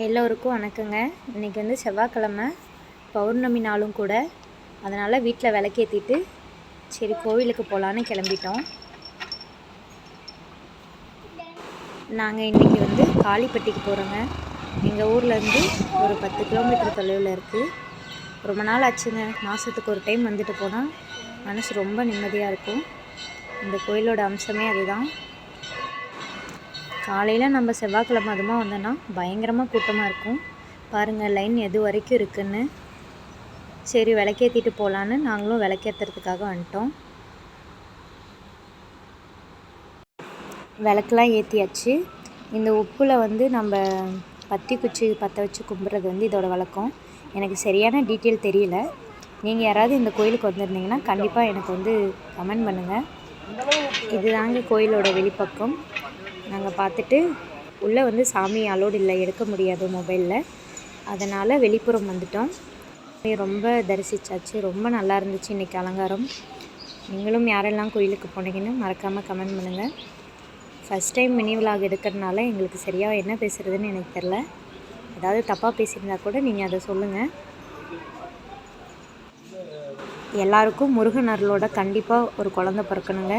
எல்லோருக்கும் வணக்கங்க. இன்றைக்கி வந்து செவ்வாய்க்கிழமை பௌர்ணமி நாளும் கூட. அதனால் வீட்டில் விளக்கேற்றிட்டு சரி கோவிலுக்கு போகலான்னு கிளம்பிட்டோம். நாங்கள் இன்றைக்கி வந்து காளிப்பட்டிக்கு போகிறோங்க எங்கள் ஊர்லேருந்து ஒரு பத்து கிலோமீட்டர் தொலைவில் இருக்குது ரொம்ப நாள் ஆச்சுங்க. மாதத்துக்கு ஒரு டைம் வந்துட்டு போனால் மனசு ரொம்ப நிம்மதியாக இருக்கும். இந்த கோயிலோட அம்சமே அதுதான். காலையில் நம்ம செவ்வாய்க்கிழமை அதுமா வந்தோன்னா பயங்கரமாக கூட்டமாக இருக்கும். பாருங்கள் லைன் எது வரைக்கும் இருக்குன்னு. சரி விளக்கேற்றிட்டு போகலான்னு நாங்களும் விளக்கேற்றுறதுக்காக வந்துட்டோம். விளக்கெலாம் ஏற்றியாச்சு இந்த உப்பில் வந்து நம்ம பத்தி குச்சி பற்ற வச்சு கும்பிட்றது வந்து இதோட வழக்கம். எனக்கு சரியான டீட்டெயில் தெரியல. நீங்கள் யாராவது இந்த கோயிலுக்கு வந்திருந்தீங்கன்னா கண்டிப்பாக எனக்கு வந்து கமெண்ட் பண்ணுங்கள் இதுதாங்க கோயிலோட வெளிப்பக்கம். நாங்கள் பார்த்துட்டு உள்ளே வந்து சாமி அலோடு இல்லை எடுக்க முடியாது மொபைலில் அதனால் வெளிப்புறம் வந்துட்டோம். ரொம்ப தரிசிச்சாச்சு. ரொம்ப நல்லா இருந்துச்சு இன்றைக்கி அலங்காரம். நீங்களும் யாரெல்லாம் கோயிலுக்கு போனீங்கன்னு மறக்காமல் கமெண்ட் பண்ணுங்கள் ஃபஸ்ட் டைம் மினி விலாக் எடுக்கிறதுனால எங்களுக்கு சரியாக என்ன பேசுகிறதுன்னு எனக்கு தெரில ஏதாவது தப்பாக பேசியிருந்தா கூட நீங்கள் அதை சொல்லுங்கள் எல்லாருக்கும் முருகன் அருளோட கண்டிப்பாக ஒரு குழந்த பிறக்கணுங்க.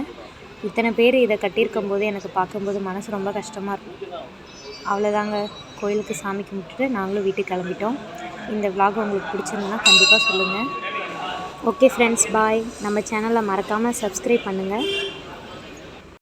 இத்தனை பேர் இதை கட்டியிருக்கும் போது எனக்கு பார்க்கும்போது மனசு ரொம்ப கஷ்டமாக இருக்கும். அவ்வளோதாங்க கோயிலுக்கு சாமி கும்பிட்டுட்டு நாங்களும் வீட்டுக்கு கிளம்பிட்டோம். இந்த vlog உங்களுக்கு பிடிச்சிருந்ததுன்னா கண்டிப்பாக சொல்லுங்கள் ஓகே ஃப்ரெண்ட்ஸ் பாய் நம்ம சேனலை மறக்காமல் சப்ஸ்கிரைப் பண்ணுங்கள்